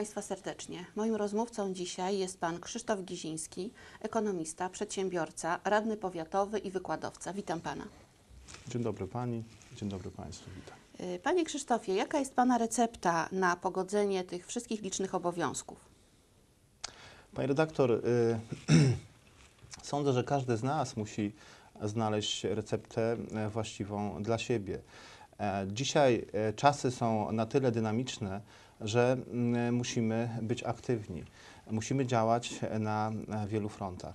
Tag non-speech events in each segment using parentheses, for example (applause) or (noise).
Państwa serdecznie. Moim rozmówcą dzisiaj jest Pan Krzysztof Giziński, ekonomista, przedsiębiorca, radny powiatowy i wykładowca. Witam Pana. Dzień dobry Pani, dzień dobry Państwu, witam. Y, Panie Krzysztofie, jaka jest Pana recepta na pogodzenie tych wszystkich licznych obowiązków? Pani redaktor, y, (clears throat) sądzę, że każdy z nas musi znaleźć receptę e, właściwą dla siebie. E, Dzisiaj e, czasy są na tyle dynamiczne, że mm, musimy być aktywni. Musimy działać na wielu frontach.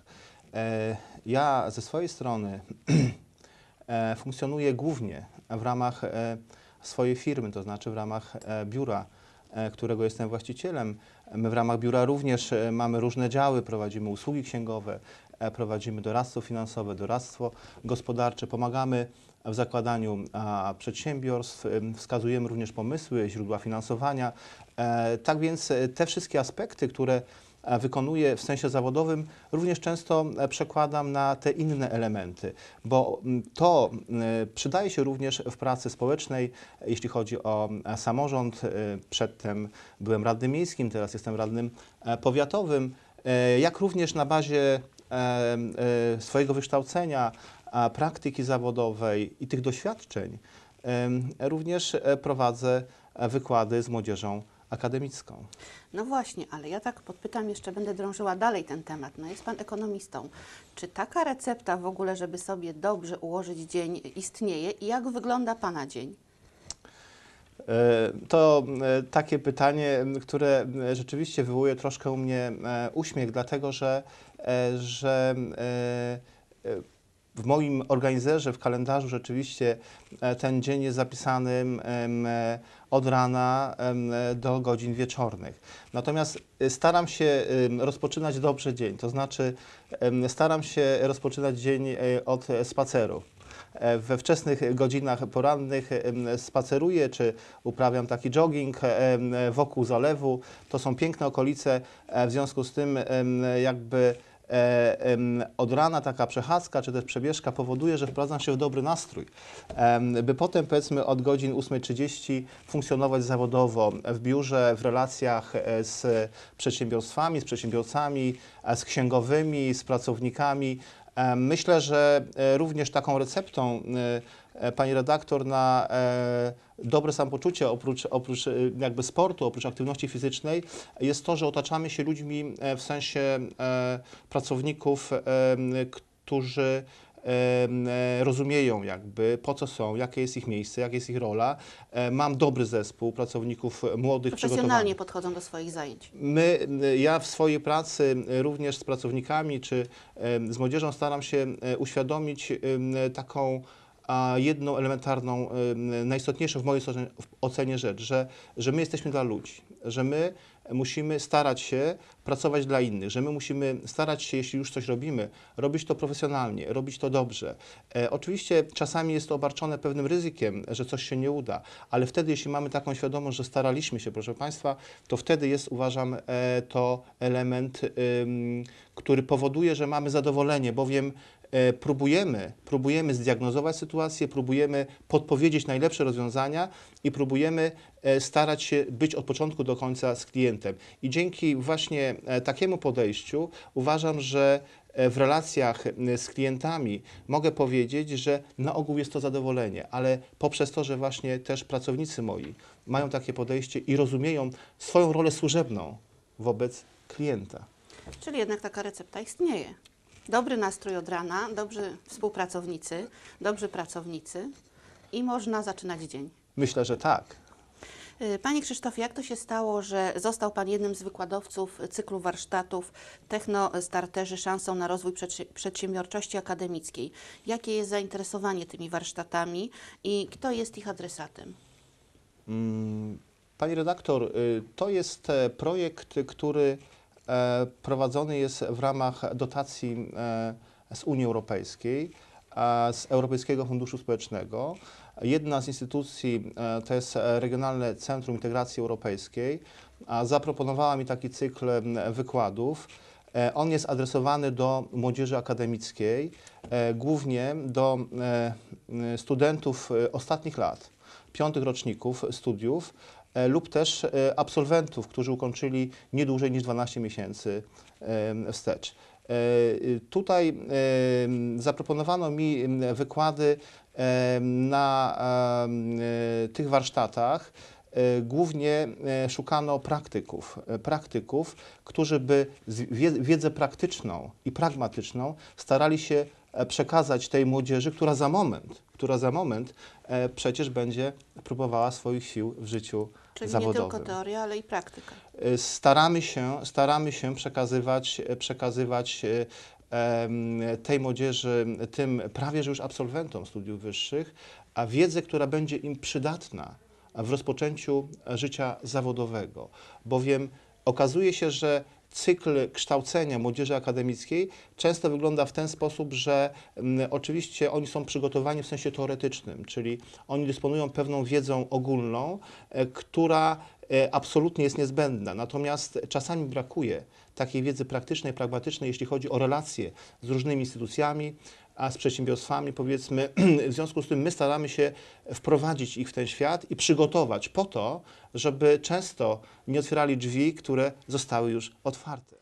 E, Ja ze swojej strony (clears throat) e, funkcjonuję głównie w ramach e, swojej firmy, to znaczy w ramach biura, którego jestem właścicielem. My w ramach biura również mamy różne działy, prowadzimy usługi księgowe, prowadzimy doradztwo finansowe, doradztwo gospodarcze, pomagamy w zakładaniu przedsiębiorstw, em, wskazujemy również pomysły, źródła finansowania. E, Tak więc e, te wszystkie aspekty, które e, wykonuję w sensie zawodowym, również często e, przekładam na te inne elementy, bo to e, przydaje się również w pracy społecznej, e, jeśli chodzi o e, samorząd. E, Przedtem byłem radnym miejskim, teraz jestem radnym e, powiatowym, e, jak również na bazie e, e, swojego wykształcenia, praktyki zawodowej i tych doświadczeń em, również e, prowadzę e, wykłady z młodzieżą akademicką. No właśnie, ale ja tak podpytam, jeszcze będę drążyła dalej ten temat. No jest Pan ekonomistą. Czy taka recepta w ogóle, żeby sobie dobrze ułożyć dzień, istnieje i jak wygląda Pana dzień? E, To e, takie pytanie, które rzeczywiście wywołuje troszkę u mnie e, uśmiech, dlatego że, że w moim organizerze, w kalendarzu rzeczywiście ten dzień jest zapisany od rana do godzin wieczornych. Natomiast staram się rozpoczynać dobrze dzień, to znaczy staram się rozpoczynać dzień od spaceru. E, We wczesnych godzinach porannych spaceruję, czy uprawiam taki jogging em, wokół zalewu. To są piękne okolice, e, w związku z tym jakby e, od rana taka przechadzka, czy też przebieżka powoduje, że wprowadzam się w dobry nastrój, by potem powiedzmy od godzin 8.30 funkcjonować zawodowo w biurze, w relacjach e, z przedsiębiorstwami, z przedsiębiorcami, e, z księgowymi, z pracownikami. E, Myślę, że e, również taką receptą, e, pani redaktor, na dobre samopoczucie, oprócz, oprócz jakby sportu, oprócz aktywności fizycznej, jest to, że otaczamy się ludźmi w sensie pracowników, którzy rozumieją jakby po co są, jakie jest ich miejsce, jaka jest ich rola. E, Mam dobry zespół pracowników młodych. Profesjonalnie podchodzą do swoich zajęć. My, ja w swojej pracy również z pracownikami czy z młodzieżą staram się e, uświadomić taką a, jedną elementarną, em, najistotniejszą w mojej ocenie rzecz, że, że my jesteśmy dla ludzi, że my musimy starać się pracować dla innych, że my musimy starać się, jeśli już coś robimy, robić to profesjonalnie, robić to dobrze. E, oczywiście czasami jest to obarczone pewnym ryzykiem, że coś się nie uda, ale wtedy, jeśli mamy taką świadomość, że staraliśmy się, proszę Państwa, to wtedy jest, uważam, e, to element, ym, który powoduje, że mamy zadowolenie, bowiem e, próbujemy, próbujemy zdiagnozować sytuację, próbujemy podpowiedzieć najlepsze rozwiązania i próbujemy e, starać się być od początku do końca z klientem. I dzięki właśnie e, takiemu podejściu uważam, że e, w relacjach z klientami mogę powiedzieć, że na ogół jest to zadowolenie, ale poprzez to, że właśnie też pracownicy moi mają takie podejście i rozumieją swoją rolę służebną wobec klienta. Czyli jednak taka recepta istnieje. Dobry nastrój od rana, dobrzy współpracownicy, dobrzy pracownicy i można zaczynać dzień. Myślę, że tak. Y, Panie Krzysztofie, jak to się stało, że został Pan jednym z wykładowców cyklu warsztatów Techno-Starterzy szansą na rozwój przedsi- przedsiębiorczości akademickiej? Jakie jest zainteresowanie tymi warsztatami i kto jest ich adresatem? Mm, Pani redaktor, y, to jest e, projekt, który prowadzony jest w ramach dotacji e, z Unii Europejskiej, z Europejskiego Funduszu Społecznego. Jedna z instytucji e, to jest e, Regionalne Centrum Integracji Europejskiej, zaproponowała mi taki cykl wykładów. E, On jest adresowany do młodzieży akademickiej, e, głównie do e, studentów e, ostatnich lat, piątych roczników studiów, e, lub też e, absolwentów, którzy ukończyli nie dłużej niż 12 miesięcy wstecz. E, Tutaj zaproponowano mi wykłady na e, tych warsztatach. E, Głównie e, szukano praktyków, e, praktyków, którzy by wiedzę praktyczną i pragmatyczną starali się e, przekazać tej młodzieży, która za moment, która za moment e, przecież będzie próbowała swoich sił w życiu Czyli nie zawodowym. tylko teoria, ale i praktyka. Y, staramy się, staramy się przekazywać, przekazywać y, tej młodzieży, tym prawie że już absolwentom studiów wyższych, a wiedzę, która będzie im przydatna w rozpoczęciu życia zawodowego. Bowiem okazuje się, że cykl kształcenia młodzieży akademickiej często wygląda w ten sposób, że mm, oczywiście oni są przygotowani w sensie teoretycznym, czyli oni dysponują pewną wiedzą ogólną, e, która e, absolutnie jest niezbędna. Natomiast czasami brakuje takiej wiedzy praktycznej, pragmatycznej, jeśli chodzi o relacje z różnymi instytucjami, a z przedsiębiorstwami, powiedzmy. (clears throat) W związku z tym my staramy się wprowadzić ich w ten świat i przygotować po to, żeby często nie otwierali drzwi, które zostały już otwarte.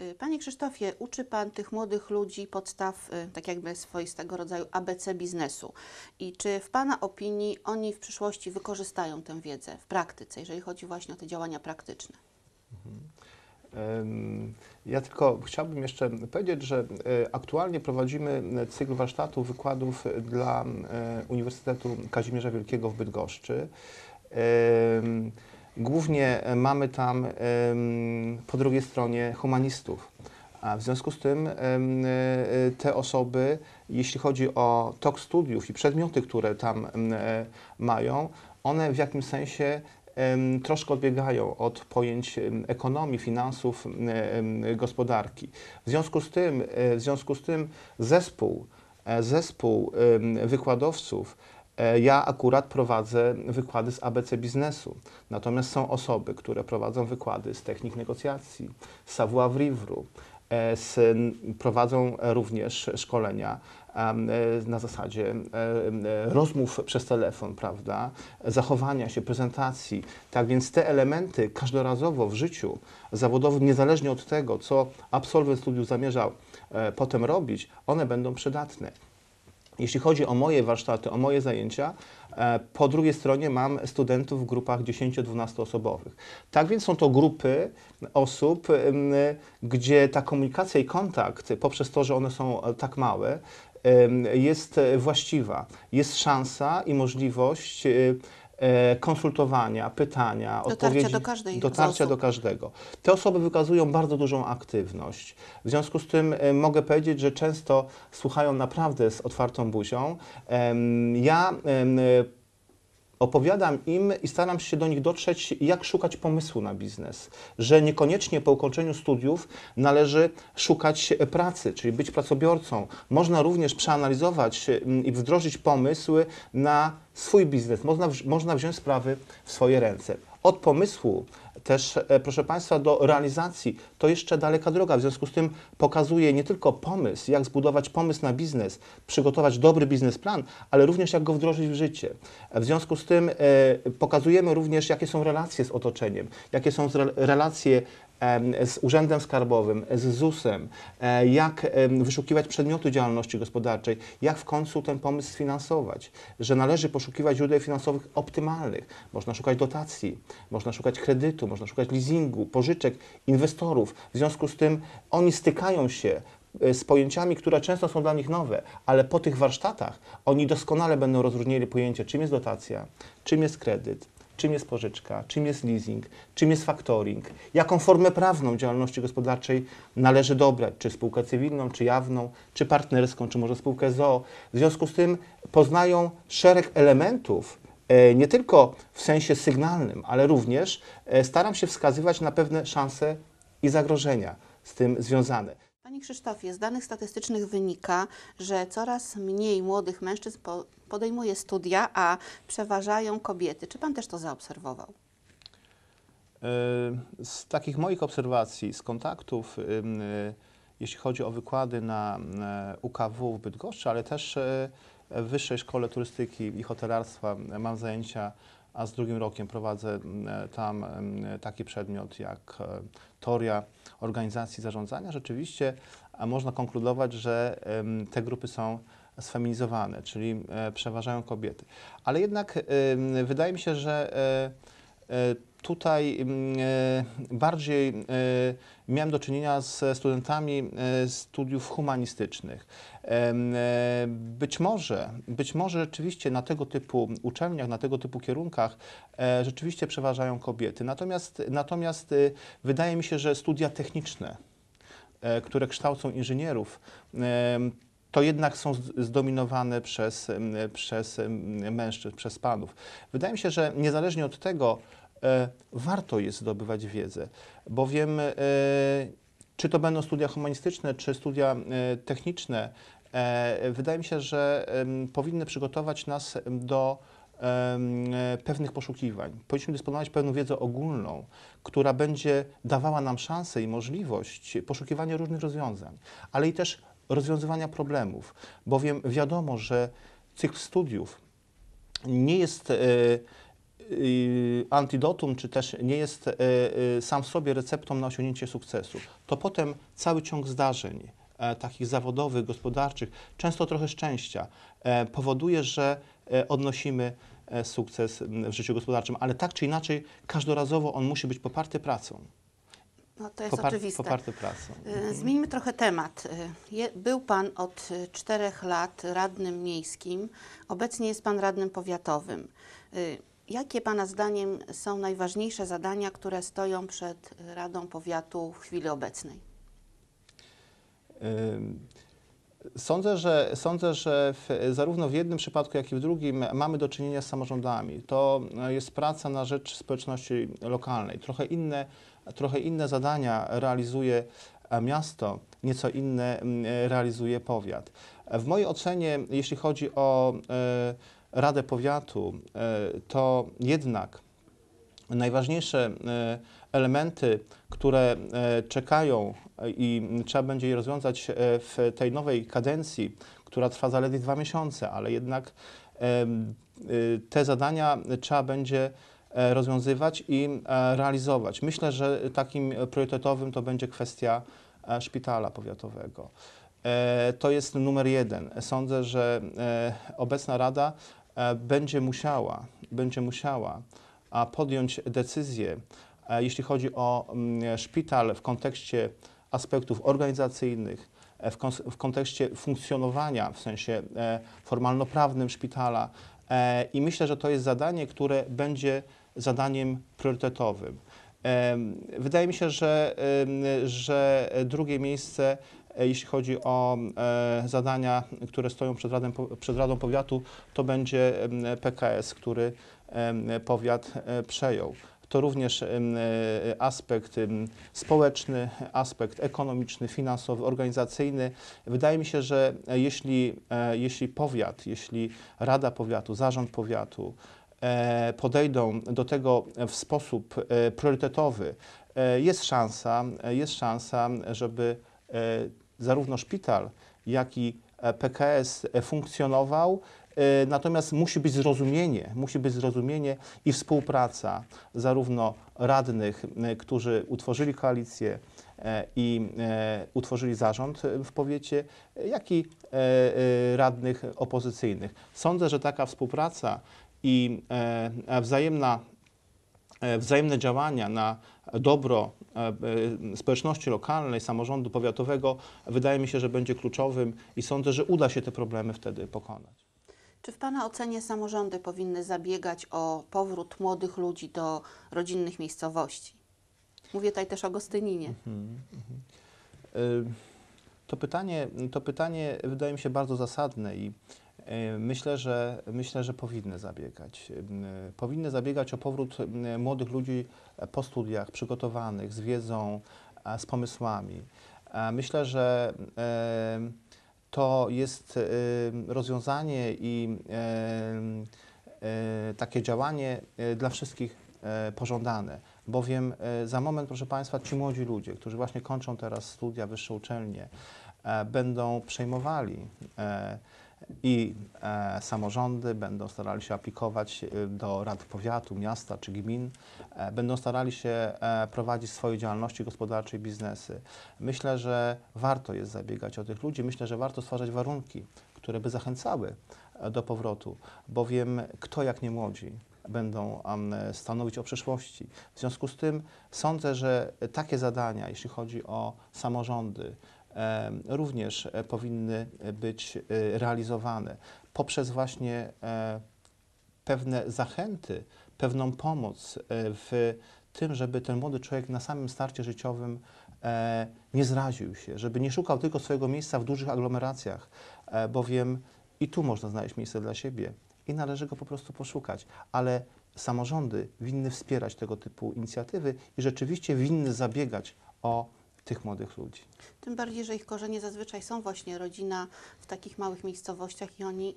Y, Panie Krzysztofie, uczy Pan tych młodych ludzi podstaw, y, tak jakby swoistego rodzaju ABC biznesu. I czy w Pana opinii oni w przyszłości wykorzystają tę wiedzę w praktyce, jeżeli chodzi właśnie o te działania praktyczne? Em, Ja tylko chciałbym jeszcze powiedzieć, że e, aktualnie prowadzimy cykl warsztatów, wykładów dla e, Uniwersytetu Kazimierza Wielkiego w Bydgoszczy. Głównie mamy tam po drugiej stronie humanistów. A w związku z tym e, te osoby, jeśli chodzi o tok studiów i przedmioty, które tam mają, one w jakimś sensie troszkę odbiegają od pojęć ekonomii, finansów, gospodarki. W związku z tym, e, w związku z tym zespół, e, zespół wykładowców, e, ja akurat prowadzę wykłady z ABC biznesu. Natomiast są osoby, które prowadzą wykłady z technik negocjacji, z savoir-vivre, prowadzą również szkolenia na zasadzie em, e, rozmów przez telefon, prawda, zachowania się, prezentacji. Tak więc te elementy każdorazowo w życiu zawodowym, niezależnie od tego, co absolwent studiów zamierzał e, potem robić, one będą przydatne. Jeśli chodzi o moje warsztaty, o moje zajęcia, e, po drugiej stronie mam studentów w grupach 10-12 osobowych. Tak więc są to grupy osób, gdzie ta komunikacja i kontakt, poprzez to, że one są e, tak małe, jest e, właściwa. Jest szansa i możliwość e, e, konsultowania, pytania, Dotarcia odpowiedzi, do każdej dotarcia do każdego. Te osoby wykazują bardzo dużą aktywność. W związku z tym mogę powiedzieć, że często słuchają naprawdę z otwartą buzią. Ja opowiadam im i staram się do nich dotrzeć, jak szukać pomysłu na biznes. Że niekoniecznie po ukończeniu studiów należy szukać pracy, czyli być pracobiorcą. Można również przeanalizować em, i wdrożyć pomysł na swój biznes. Można, można wziąć sprawy w swoje ręce. Od pomysłu też, e, proszę Państwa, do realizacji to jeszcze daleka droga. W związku z tym pokazuje nie tylko pomysł, jak zbudować pomysł na biznes, przygotować dobry biznesplan, ale również jak go wdrożyć w życie. W związku z tym e, pokazujemy również, jakie są relacje z otoczeniem, jakie są relacje z Urzędem Skarbowym, z ZUS-em, e, jak wyszukiwać przedmioty działalności gospodarczej, jak w końcu ten pomysł sfinansować, że należy poszukiwać źródeł finansowych optymalnych. Można szukać dotacji, można szukać kredytu, można szukać leasingu, pożyczek, inwestorów. W związku z tym oni stykają się e, z pojęciami, które często są dla nich nowe, ale po tych warsztatach oni doskonale będą rozróżniali pojęcie, czym jest dotacja, czym jest kredyt, czym jest pożyczka, czym jest leasing, czym jest factoring, jaką formę prawną działalności gospodarczej należy dobrać, czy spółkę cywilną, czy jawną, czy partnerską, czy może spółkę ZOO. W związku z tym poznają szereg elementów, e, nie tylko w sensie sygnalnym, ale również e, staram się wskazywać na pewne szanse i zagrożenia z tym związane. Panie Krzysztofie, z danych statystycznych wynika, że coraz mniej młodych mężczyzn po, podejmuje studia, a przeważają kobiety. Czy Pan też to zaobserwował? E, Z takich moich obserwacji, z kontaktów, e, jeśli chodzi o wykłady na e, UKW w Bydgoszczy, ale też w Wyższej Szkole Turystyki i Hotelarstwa mam zajęcia a z drugim rokiem prowadzę tam taki przedmiot jak teoria organizacji zarządzania, rzeczywiście można konkludować, że te grupy są sfeminizowane, czyli e, przeważają kobiety. Ale jednak em, wydaje mi się, że e, e, tutaj m, e, bardziej e, miałem do czynienia ze studentami e, studiów humanistycznych. E, Być może, być może rzeczywiście na tego typu uczelniach, na tego typu kierunkach e, rzeczywiście przeważają kobiety. Natomiast, natomiast e, wydaje mi się, że studia techniczne, e, które kształcą inżynierów, to jednak są zdominowane przez, em, przez em, mężczyzn, przez panów. Wydaje mi się, że niezależnie od tego, e, warto jest zdobywać wiedzę, bowiem e, czy to będą studia humanistyczne, czy studia e, techniczne, e, wydaje mi się, że em, powinny przygotować nas do e, pewnych poszukiwań. Powinniśmy dysponować pewną wiedzą ogólną, która będzie dawała nam szansę i możliwość poszukiwania różnych rozwiązań, ale i też rozwiązywania problemów, bowiem wiadomo, że cykl studiów nie jest e, e, antidotum, czy też nie jest e, sam w sobie receptą na osiągnięcie sukcesu. To potem cały ciąg zdarzeń, takich zawodowych, gospodarczych, często trochę szczęścia, powoduje, że odnosimy sukces w życiu gospodarczym, ale tak czy inaczej, każdorazowo on musi być poparty pracą. No to jest Popar- oczywiste. Poparty pracą. Y, Zmieńmy trochę temat. Y, Był Pan od y, czterech lat radnym miejskim, obecnie jest Pan radnym powiatowym. Y, Jakie Pana zdaniem są najważniejsze zadania, które stoją przed y, Radą Powiatu w chwili obecnej? Ym, Sądzę, że, sądzę, że w, zarówno w jednym przypadku, jak i w drugim mamy do czynienia z samorządami. To e, jest praca na rzecz społeczności lokalnej. Trochę inne, trochę inne zadania realizuje e, miasto, nieco inne e, realizuje powiat. W mojej ocenie, jeśli chodzi o Radę Powiatu, to jednak najważniejsze e, elementy, które e, czekają e, i trzeba będzie je rozwiązać w tej nowej kadencji, która trwa zaledwie dwa miesiące, ale jednak te zadania trzeba będzie rozwiązywać i realizować. Myślę, że takim priorytetowym to będzie kwestia szpitala powiatowego. To jest numer jeden. Sądzę, że obecna Rada będzie musiała, będzie musiała podjąć decyzję, e, jeśli chodzi o mm, szpital w kontekście aspektów organizacyjnych, e, w, kontekście funkcjonowania, w sensie e, formalno-prawnym szpitala. I myślę, że to jest zadanie, które będzie zadaniem priorytetowym. Wydaje mi się, że, że drugie miejsce, jeśli chodzi o e, zadania, które stoją przed, Radem, przed Radą Powiatu, to będzie PKS, który powiat e, przejął. To również e, aspekt społeczny, aspekt ekonomiczny, finansowy, organizacyjny. Wydaje mi się, że e, jeśli, e, jeśli powiat, jeśli Rada Powiatu, Zarząd Powiatu e, podejdą do tego w sposób e, priorytetowy, e, jest szansa, e, jest szansa, żeby e, zarówno szpital, jak i e, PKS e, funkcjonował. E, Natomiast musi być zrozumienie, musi być zrozumienie i współpraca zarówno radnych, którzy utworzyli koalicję i utworzyli zarząd w powiecie, jak i radnych opozycyjnych. Sądzę, że taka współpraca i wzajemna wzajemne działania na dobro e, e, społeczności lokalnej, samorządu powiatowego, wydaje mi się, że będzie kluczowym i sądzę, że uda się te problemy wtedy pokonać. Czy w Pana ocenie samorządy powinny zabiegać o powrót młodych ludzi do rodzinnych miejscowości? Mówię tutaj też o Gostyninie. Y, To pytanie, to pytanie wydaje mi się bardzo zasadne i myślę, że, myślę, że powinny zabiegać. Y, Powinny zabiegać o powrót y, młodych ludzi po studiach, przygotowanych, z wiedzą, z pomysłami. Myślę, że to jest rozwiązanie i takie działanie dla wszystkich pożądane, bowiem za moment, proszę Państwa, ci młodzi ludzie, którzy właśnie kończą teraz studia, wyższe uczelnie, e, będą przejmowali e, i e, samorządy będą starali się aplikować e, do rad powiatu, miasta czy gmin, e, będą starali się e, prowadzić swoje działalności gospodarcze i biznesy. Myślę, że warto jest zabiegać o tych ludzi, myślę, że warto stwarzać warunki, które by zachęcały e, do powrotu, bowiem kto jak nie młodzi będą stanowić o przyszłości. W związku z tym sądzę, że takie zadania, jeśli chodzi o samorządy, również e, powinny być e, realizowane. Poprzez właśnie e, pewne zachęty, pewną pomoc e, w tym, żeby ten młody człowiek na samym starcie życiowym e, nie zraził się, żeby nie szukał tylko swojego miejsca w dużych aglomeracjach, e, bowiem i tu można znaleźć miejsce dla siebie i należy go po prostu poszukać, ale samorządy winny wspierać tego typu inicjatywy i rzeczywiście winny zabiegać o tych młodych ludzi. Tym bardziej, że ich korzenie zazwyczaj są właśnie rodzina w takich małych miejscowościach i oni,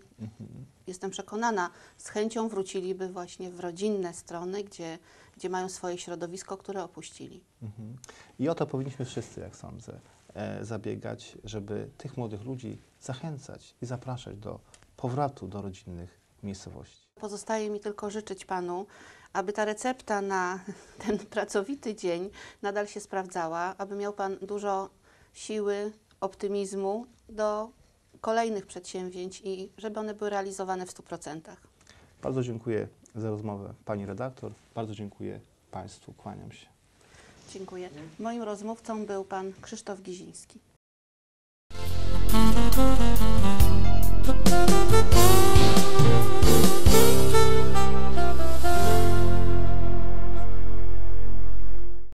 jestem przekonana, z chęcią wróciliby właśnie w rodzinne strony, gdzie, gdzie mają swoje środowisko, które opuścili. Mhm. I o to powinniśmy wszyscy, jak sądzę, e, zabiegać, żeby tych młodych ludzi zachęcać i zapraszać do powrotu do rodzinnych miejscowości. Pozostaje mi tylko życzyć Panu, aby ta recepta na (laughs) ten pracowity dzień nadal się sprawdzała, aby miał Pan dużo siły, optymizmu do kolejnych przedsięwzięć i żeby one były realizowane w 100%. Bardzo dziękuję za rozmowę Pani redaktor, bardzo dziękuję Państwu, kłaniam się. Dziękuję. Moim rozmówcą był Pan Krzysztof Giziński.